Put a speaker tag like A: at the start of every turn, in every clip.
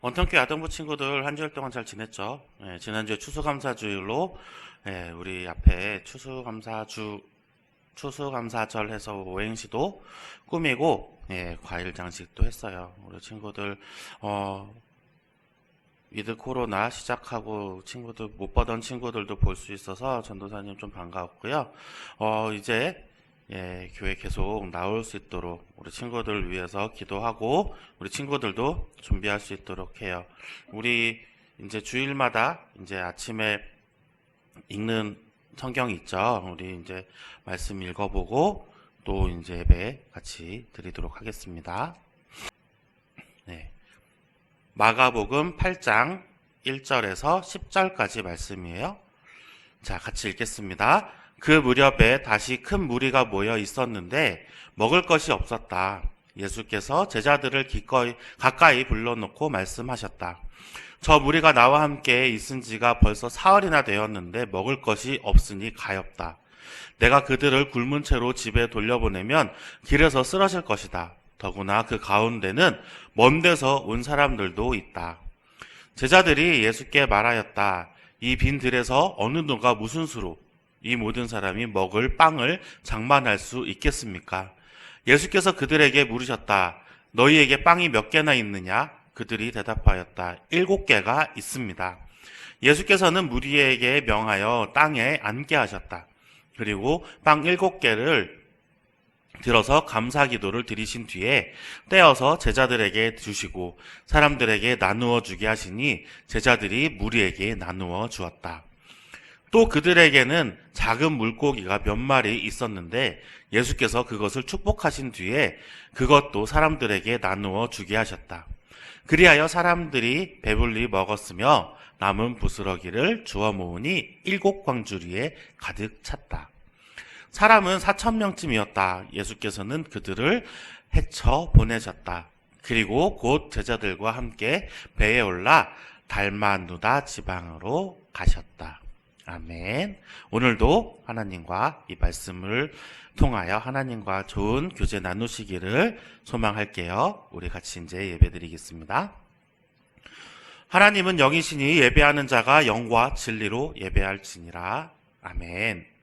A: 원턴교 아동부 친구들 한 주일 동안 잘 지냈죠? 예, 지난주에 추수감사주일로 예, 우리 앞에 추수감사주 추수감사절 해서 오행시도 꾸미고 예, 과일 장식도 했어요. 우리 친구들 어, 위드 코로나 시작하고 친구들 못 보던 친구들도 볼 수 있어서 전도사님 좀 반가웠고요. 어, 이제 예, 교회 계속 나올 수 있도록 우리 친구들 위해서 기도하고 우리 친구들도 준비할 수 있도록 해요. 우리 이제 주일마다 이제 아침에 읽는 성경 있죠. 우리 이제 말씀 읽어보고 또 이제 예배 같이 드리도록 하겠습니다. 네. 마가복음 8장 1절에서 10절까지 말씀이에요. 자, 같이 읽겠습니다. 그 무렵에 다시 큰 무리가 모여 있었는데 먹을 것이 없었다. 예수께서 제자들을 기꺼이 가까이 불러놓고 말씀하셨다. 저 무리가 나와 함께 있은 지가 벌써 사흘이나 되었는데 먹을 것이 없으니 가엾다. 내가 그들을 굶은 채로 집에 돌려보내면 길에서 쓰러질 것이다. 더구나 그 가운데는 먼 데서 온 사람들도 있다. 제자들이 예수께 말하였다. 이 빈 들에서 어느 누가 무슨 수로 이 모든 사람이 먹을 빵을 장만할 수 있겠습니까? 예수께서 그들에게 물으셨다. 너희에게 빵이 몇 개나 있느냐? 그들이 대답하였다. 일곱 개가 있습니다. 예수께서는 무리에게 명하여 땅에 앉게 하셨다. 그리고 빵 일곱 개를 들어서 감사 기도를 드리신 뒤에 떼어서 제자들에게 주시고 사람들에게 나누어 주게 하시니 제자들이 무리에게 나누어 주었다. 또 그들에게는 작은 물고기가 몇 마리 있었는데 예수께서 그것을 축복하신 뒤에 그것도 사람들에게 나누어 주게 하셨다. 그리하여 사람들이 배불리 먹었으며 남은 부스러기를 주워 모으니 일곱 광주리에 가득 찼다. 사람은 사천 명쯤이었다. 예수께서는 그들을 헤쳐 보내셨다. 그리고 곧 제자들과 함께 배에 올라 달마누다 지방으로 가셨다. 아멘. 오늘도 하나님과 이 말씀을 통하여 하나님과 좋은 교제 나누시기를 소망할게요. 우리 같이 이제 예배 드리겠습니다. 하나님은 영이시니 예배하는 자가 영과 진리로 예배할지니라. 아멘.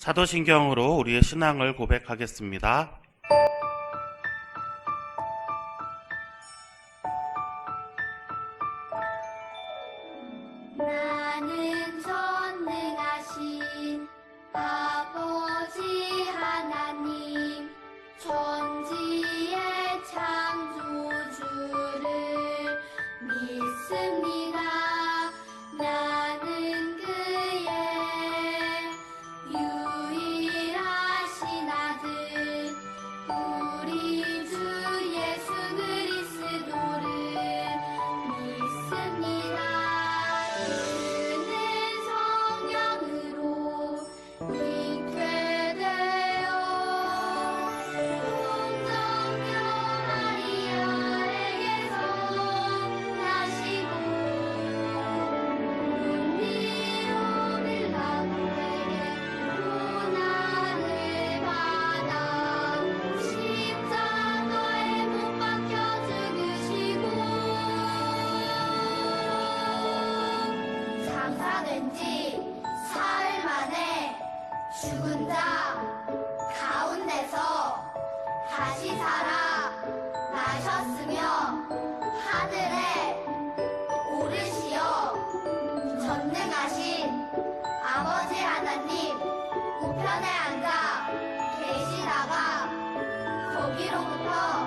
B: 사도신경으로 우리의 신앙을 고백하겠습니다.
C: 지
B: 사흘 만에 죽은 자 가운데서 다시 살아 나셨으며 하늘에 오르시어 전능하신 아버지 하나님 우편에 앉아 계시다가 거기로부터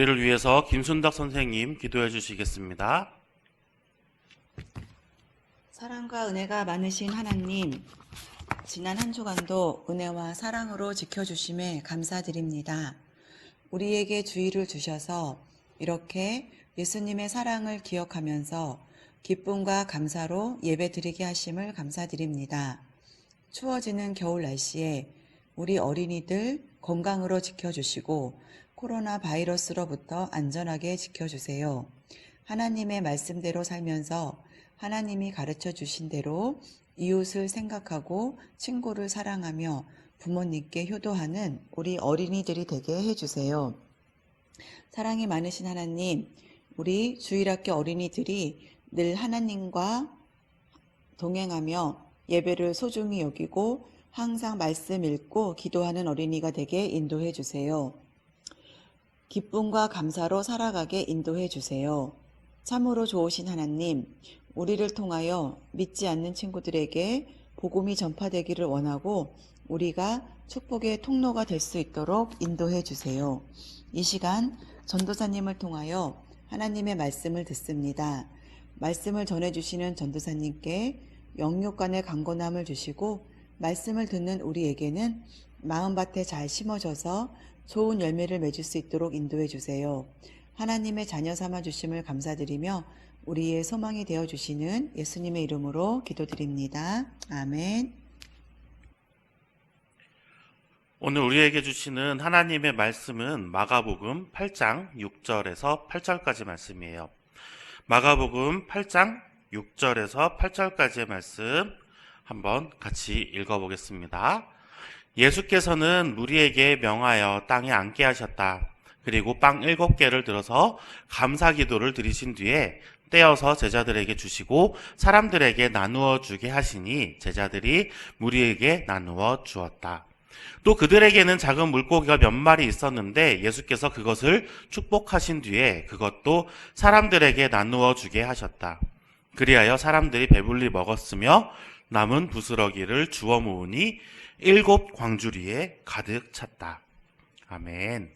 A: 우리를 위해서 김순덕 선생님 기도해 주시겠습니다.
D: 사랑과 은혜가 많으신 하나님, 지난 한 주간도 은혜와 사랑으로 지켜주심에 감사드립니다. 우리에게 주의를 주셔서 이렇게 예수님의 사랑을 기억하면서 기쁨과 감사로 예배 드리게 하심을 감사드립니다. 추워지는 겨울 날씨에 우리 어린이들 건강으로 지켜주시고 코로나 바이러스로부터 안전하게 지켜주세요. 하나님의 말씀대로 살면서 하나님이 가르쳐 주신 대로 이웃을 생각하고 친구를 사랑하며 부모님께 효도하는 우리 어린이들이 되게 해주세요. 사랑이 많으신 하나님, 우리 주일학교 어린이들이 늘 하나님과 동행하며 예배를 소중히 여기고 항상 말씀 읽고 기도하는 어린이가 되게 인도해 주세요. 기쁨과 감사로 살아가게 인도해 주세요. 참으로 좋으신 하나님, 우리를 통하여 믿지 않는 친구들에게 복음이 전파되기를 원하고 우리가 축복의 통로가 될 수 있도록 인도해 주세요. 이 시간 전도사님을 통하여 하나님의 말씀을 듣습니다. 말씀을 전해주시는 전도사님께 영육간의 강건함을 주시고 말씀을 듣는 우리에게는 마음밭에 잘 심어져서 좋은 열매를 맺을 수 있도록 인도해 주세요. 하나님의 자녀 삼아 주심을 감사드리며 우리의 소망이 되어 주시는 예수님의 이름으로 기도드립니다. 아멘.
A: 오늘 우리에게 주시는 하나님의 말씀은 마가복음 8장 6절에서 8절까지 말씀이에요. 마가복음 8장 6절에서 8절까지의 말씀 한번 같이 읽어보겠습니다. 예수께서는 무리에게 명하여 땅에 앉게 하셨다. 그리고 빵 일곱 개를 들어서 감사 기도를 드리신 뒤에 떼어서 제자들에게 주시고 사람들에게 나누어 주게 하시니 제자들이 무리에게 나누어 주었다. 또 그들에게는 작은 물고기가 몇 마리 있었는데 예수께서 그것을 축복하신 뒤에 그것도 사람들에게 나누어 주게 하셨다. 그리하여 사람들이 배불리 먹었으며 남은 부스러기를 주워 모으니 일곱 광주리에 가득 찼다. 아멘.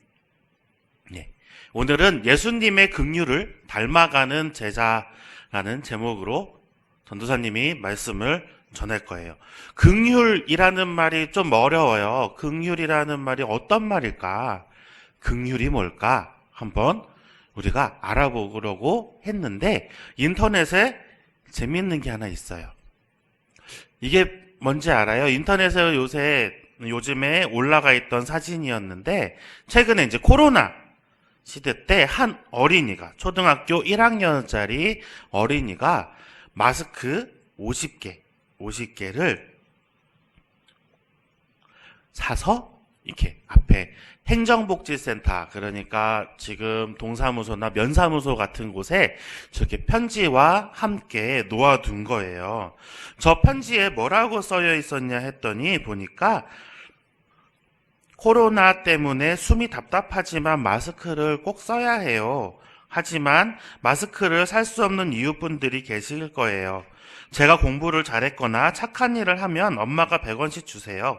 A: 네. 오늘은 예수님의 긍휼을 닮아가는 제자라는 제목으로 전도사님이 말씀을 전할 거예요. 긍휼이라는 말이 좀 어려워요. 긍휼이라는 말이 어떤 말일까? 긍휼이 뭘까? 한번 우리가 알아보려고 했는데 인터넷에 재밌는 게 하나 있어요. 이게 뭔지 알아요? 인터넷에 요새 요즘에 올라가 있던 사진이었는데 최근에 이제 코로나 시대 때 한 어린이가 초등학교 1학년짜리 어린이가 마스크 50개, 50개를 사서 이렇게 앞에 행정복지센터 그러니까 지금 동사무소나 면사무소 같은 곳에 저렇게 편지와 함께 놓아둔 거예요. 저 편지에 뭐라고 써여 있었냐 했더니 보니까 코로나 때문에 숨이 답답하지만 마스크를 꼭 써야 해요. 하지만 마스크를 살 수 없는 이웃분들이 계실 거예요. 제가 공부를 잘했거나 착한 일을 하면 엄마가 100원씩 주세요.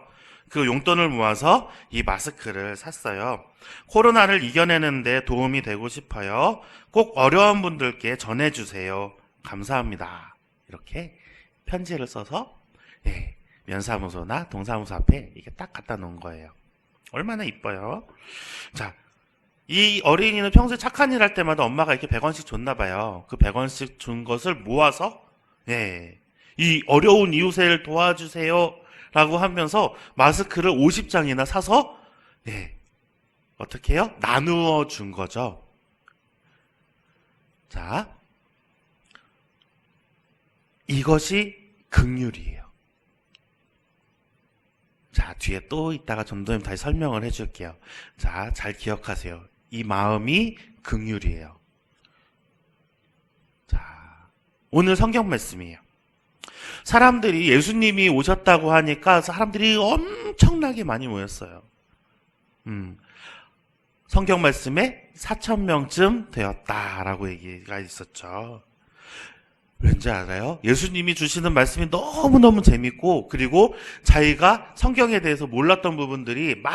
A: 그 용돈을 모아서 이 마스크를 샀어요. 코로나를 이겨내는데 도움이 되고 싶어요. 꼭 어려운 분들께 전해주세요. 감사합니다. 이렇게 편지를 써서 예, 면사무소나 동사무소 앞에 이게 딱 갖다 놓은 거예요. 얼마나 이뻐요. 자, 이 어린이는 평소에 착한 일 할 때마다 엄마가 이렇게 100원씩 줬나 봐요. 그 100원씩 준 것을 모아서 예, 이 어려운 이웃을 도와주세요. 라고 하면서 마스크를 50장이나 사서 예, 어떻게 해요? 나누어 준 거죠. 자, 이것이 극률이에요. 자, 뒤에 또 이따가 점도님 다시 설명을 해줄게요. 자, 잘 기억하세요. 이 마음이 극률이에요. 자, 오늘 성경 말씀이에요. 사람들이 예수님이 오셨다고 하니까 사람들이 엄청나게 많이 모였어요. 음, 성경 말씀에 4천 명쯤 되었다라고 얘기가 있었죠. 왠지 알아요? 예수님이 주시는 말씀이 너무너무 재밌고, 그리고 자기가 성경에 대해서 몰랐던 부분들이 막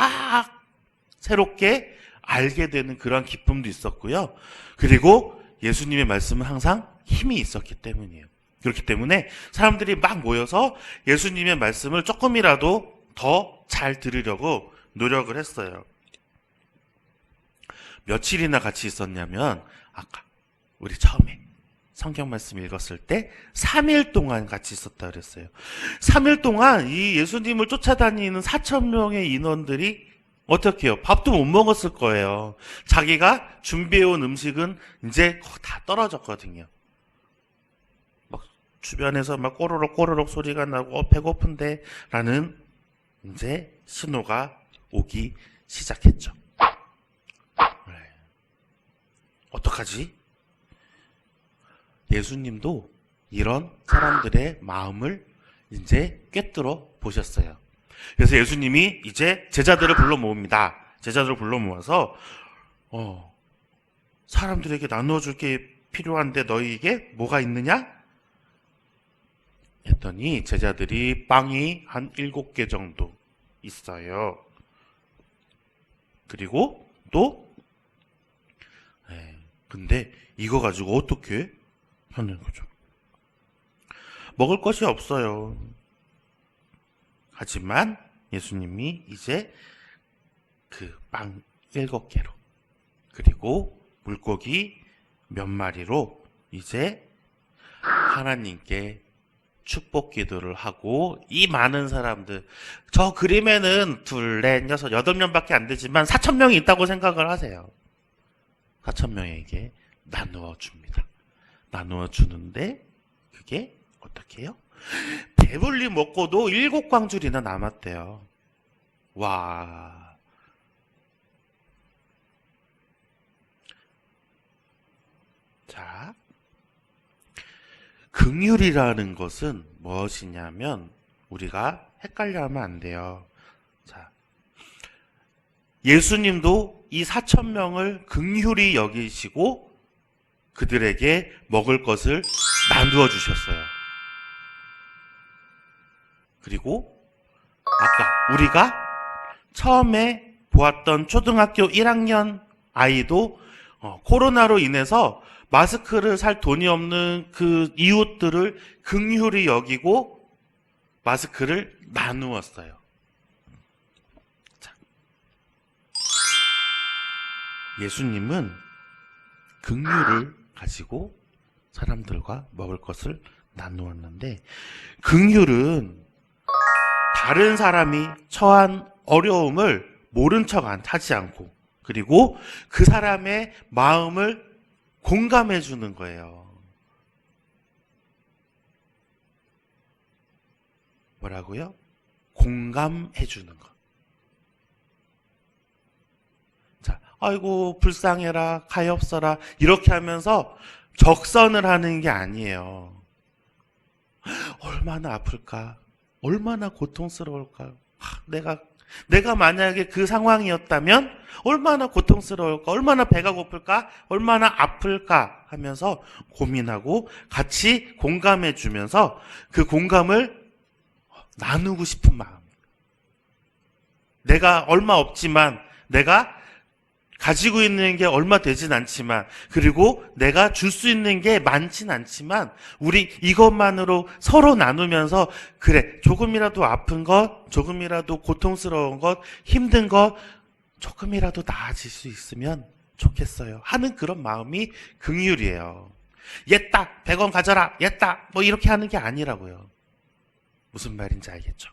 A: 새롭게 알게 되는 그런 기쁨도 있었고요. 그리고 예수님의 말씀은 항상 힘이 있었기 때문이에요. 그렇기 때문에 사람들이 막 모여서 예수님의 말씀을 조금이라도 더 잘 들으려고 노력을 했어요. 며칠이나 같이 있었냐면, 아까 우리 처음에 성경 말씀 읽었을 때 3일 동안 같이 있었다 그랬어요. 3일 동안 이 예수님을 쫓아다니는 4천 명의 인원들이 어떻게 해요? 밥도 못 먹었을 거예요. 자기가 준비해온 음식은 이제 다 떨어졌거든요. 막 주변에서 막 꼬르륵 꼬르륵 소리가 나고 어, 배고픈데 라는 이제 신호가 오기 시작했죠. 네. 어떡하지? 예수님도 이런 사람들의 마음을 이제 꿰뚫어 보셨어요. 그래서 예수님이 이제 제자들을 불러 모읍니다. 제자들을 불러 모아서 어, 사람들에게 나누어 줄 게 필요한데 너희에게 뭐가 있느냐? 했더니 제자들이 빵이 한 일곱 개 정도 있어요. 그리고 또 예, 근데 이거 가지고 어떻게 하는 거죠? 먹을 것이 없어요. 하지만 예수님이 이제 그 빵 일곱 개로 그리고 물고기 몇 마리로 이제 하나님께 축복 기도를 하고 이 많은 사람들 저 그림에는 둘, 넷, 여섯, 여덟 명밖에 안 되지만 사천 명이 있다고 생각을 하세요. 사천 명에게 나누어 줍니다. 나누어 주는데 그게 어떻게 해요? 배불리 먹고도 일곱 광줄이나 남았대요. 와. 자. 긍휼이라는 것은 무엇이냐면 우리가 헷갈려 하면 안 돼요. 자. 예수님도 이 사천 명을 긍휼히 여기시고 그들에게 먹을 것을 나누어 주셨어요. 그리고 아까 우리가 처음에 보았던 초등학교 1학년 아이도 어, 코로나로 인해서 마스크를 살 돈이 없는 그 이웃들을 긍휼히 여기고 마스크를 나누었어요. 자. 예수님은 긍휼을 가지고 사람들과 먹을 것을 나누었는데 긍휼은 다른 사람이 처한 어려움을 모른 척 안- 하지 않고 그리고 그 사람의 마음을 공감해 주는 거예요. 뭐라고요? 공감해 주는 거. 자, 아이고 불쌍해라, 가엾어라 이렇게 하면서 적선을 하는 게 아니에요. 얼마나 아플까? 얼마나 고통스러울까? 하, 내가 내가 만약에 그 상황이었다면 얼마나 고통스러울까? 얼마나 배가 고플까? 얼마나 아플까? 하면서 고민하고 같이 공감해 주면서 그 공감을 나누고 싶은 마음. 내가 얼마 없지만 내가 가지고 있는 게 얼마 되진 않지만 그리고 내가 줄 수 있는 게 많진 않지만 우리 이것만으로 서로 나누면서 그래 조금이라도 아픈 것 조금이라도 고통스러운 것 힘든 것 조금이라도 나아질 수 있으면 좋겠어요. 하는 그런 마음이 극률이에요. 옛다 100원 가져라 옛다 뭐 이렇게 하는 게 아니라고요. 무슨 말인지 알겠죠?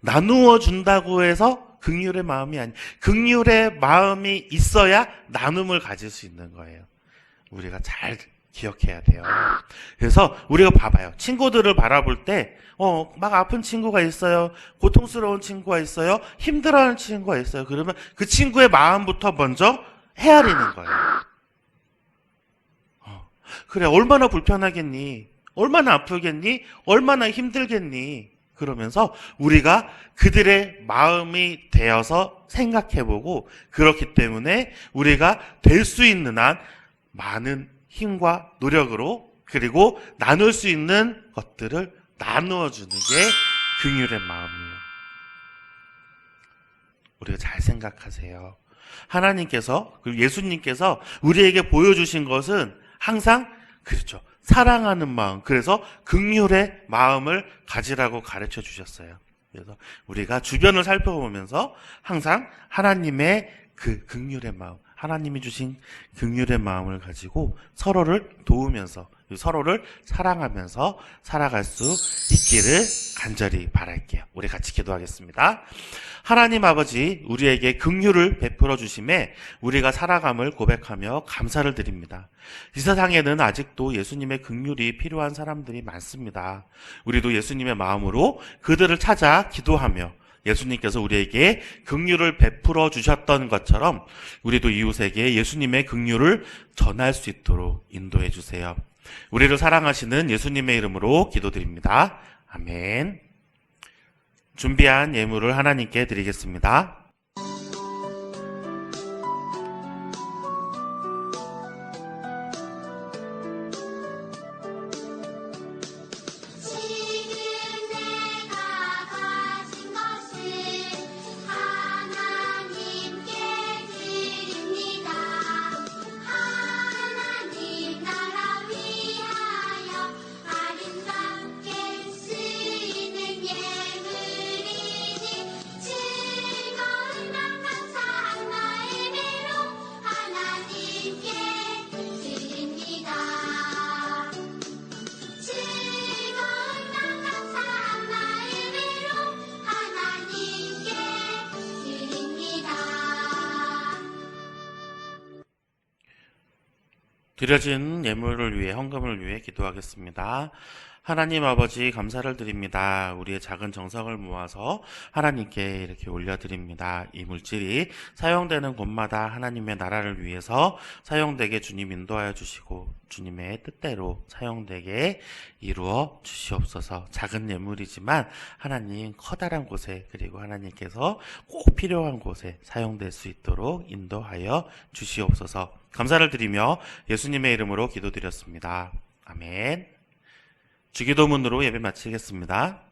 A: 나누어 준다고 해서 극률의 마음이 아니, 극률의 마음이 있어야 나눔을 가질 수 있는 거예요. 우리가 잘 기억해야 돼요. 그래서 우리가 봐봐요. 친구들을 바라볼 때, 어, 막 아픈 친구가 있어요. 고통스러운 친구가 있어요. 힘들어하는 친구가 있어요. 그러면 그 친구의 마음부터 먼저 헤아리는 거예요. 어, 그래, 얼마나 불편하겠니? 얼마나 아프겠니? 얼마나 힘들겠니? 그러면서 우리가 그들의 마음이 되어서 생각해보고 그렇기 때문에 우리가 될 수 있는 한 많은 힘과 노력으로 그리고 나눌 수 있는 것들을 나누어 주는 게 긍휼의 마음이에요. 우리가 잘 생각하세요. 하나님께서 그리고 예수님께서 우리에게 보여주신 것은 항상 그렇죠. 사랑하는 마음. 그래서 극률의 마음을 가지라고 가르쳐 주셨어요. 그래서 우리가 주변을 살펴보면서 항상 하나님의 그 극률의 마음, 하나님이 주신 극률의 마음을 가지고 서로를 도우면서 서로를 사랑하면서 살아갈 수 있기를 간절히 바랄게요. 우리 같이 기도하겠습니다. 하나님 아버지, 우리에게 긍휼을 베풀어 주심에 우리가 살아감을 고백하며 감사를 드립니다. 이 세상에는 아직도 예수님의 긍휼이 필요한 사람들이 많습니다. 우리도 예수님의 마음으로 그들을 찾아 기도하며 예수님께서 우리에게 긍휼을 베풀어 주셨던 것처럼 우리도 이웃에게 예수님의 긍휼을 전할 수 있도록 인도해 주세요. 우리를 사랑하시는 예수님의 이름으로 기도드립니다. 아멘. 준비한 예물을 하나님께 드리겠습니다. 드려진 예물을 위해 헌금을 위해 기도하겠습니다. 하나님 아버지 감사를 드립니다. 우리의 작은 정성을 모아서 하나님께 이렇게 올려드립니다. 이 물질이 사용되는 곳마다 하나님의 나라를 위해서 사용되게 주님 인도하여 주시고 주님의 뜻대로 사용되게 이루어 주시옵소서. 작은 예물이지만 하나님 커다란 곳에 그리고 하나님께서 꼭 필요한 곳에 사용될 수 있도록 인도하여 주시옵소서. 감사를 드리며 예수님의 이름으로 기도드렸습니다. 아멘. 주기도문으로 예배 마치겠습니다.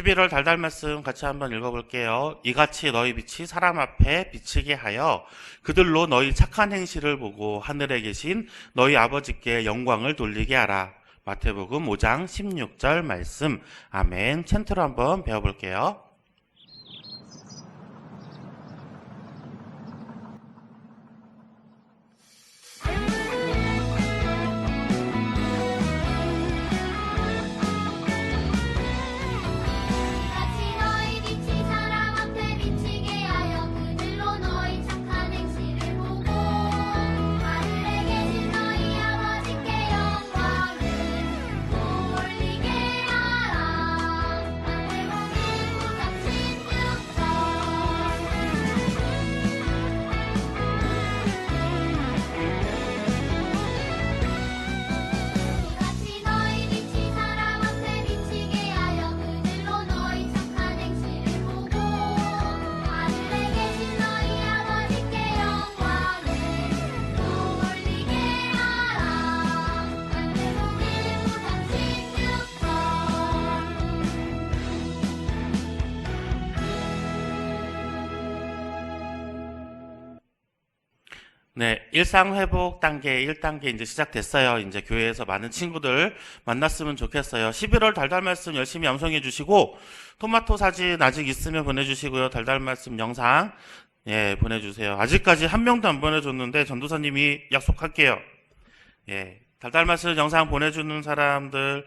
A: 11월 달달 말씀 같이 한번 읽어볼게요. 이같이 너희 빛이 사람 앞에 비치게 하여 그들로 너희 착한 행실을 보고 하늘에 계신 너희 아버지께 영광을 돌리게 하라. 마태복음 5장 16절 말씀. 아멘. 챈트로 한번 배워볼게요. 네, 일상 회복 단계 1단계 이제 시작됐어요. 이제 교회에서 많은 친구들 만났으면 좋겠어요. 11월 달달 말씀 열심히 암송해 주시고, 토마토 사진 아직 있으면 보내 주시고요. 달달 말씀 영상, 예, 보내 주세요. 아직까지 한 명도 안 보내 줬는데, 전도사님이 약속할게요. 예, 달달 말씀 영상 보내 주는 사람들,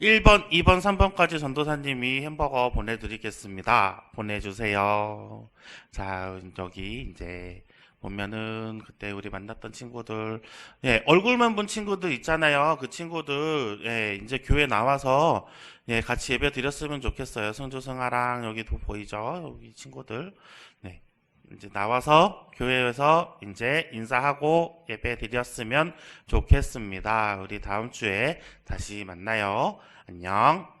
A: 1번, 2번, 3번까지 전도사님이 햄버거 보내 드리겠습니다. 보내 주세요. 자, 여기 이제, 보면은 그때 우리 만났던 친구들, 예, 얼굴만 본 친구들 있잖아요. 그 친구들, 예, 이제 교회 나와서, 예, 같이 예배 드렸으면 좋겠어요. 성조성아랑 여기도 보이죠? 여기 친구들. 네. 이제 나와서 교회에서 이제 인사하고 예배 드렸으면 좋겠습니다. 우리 다음 주에 다시 만나요. 안녕.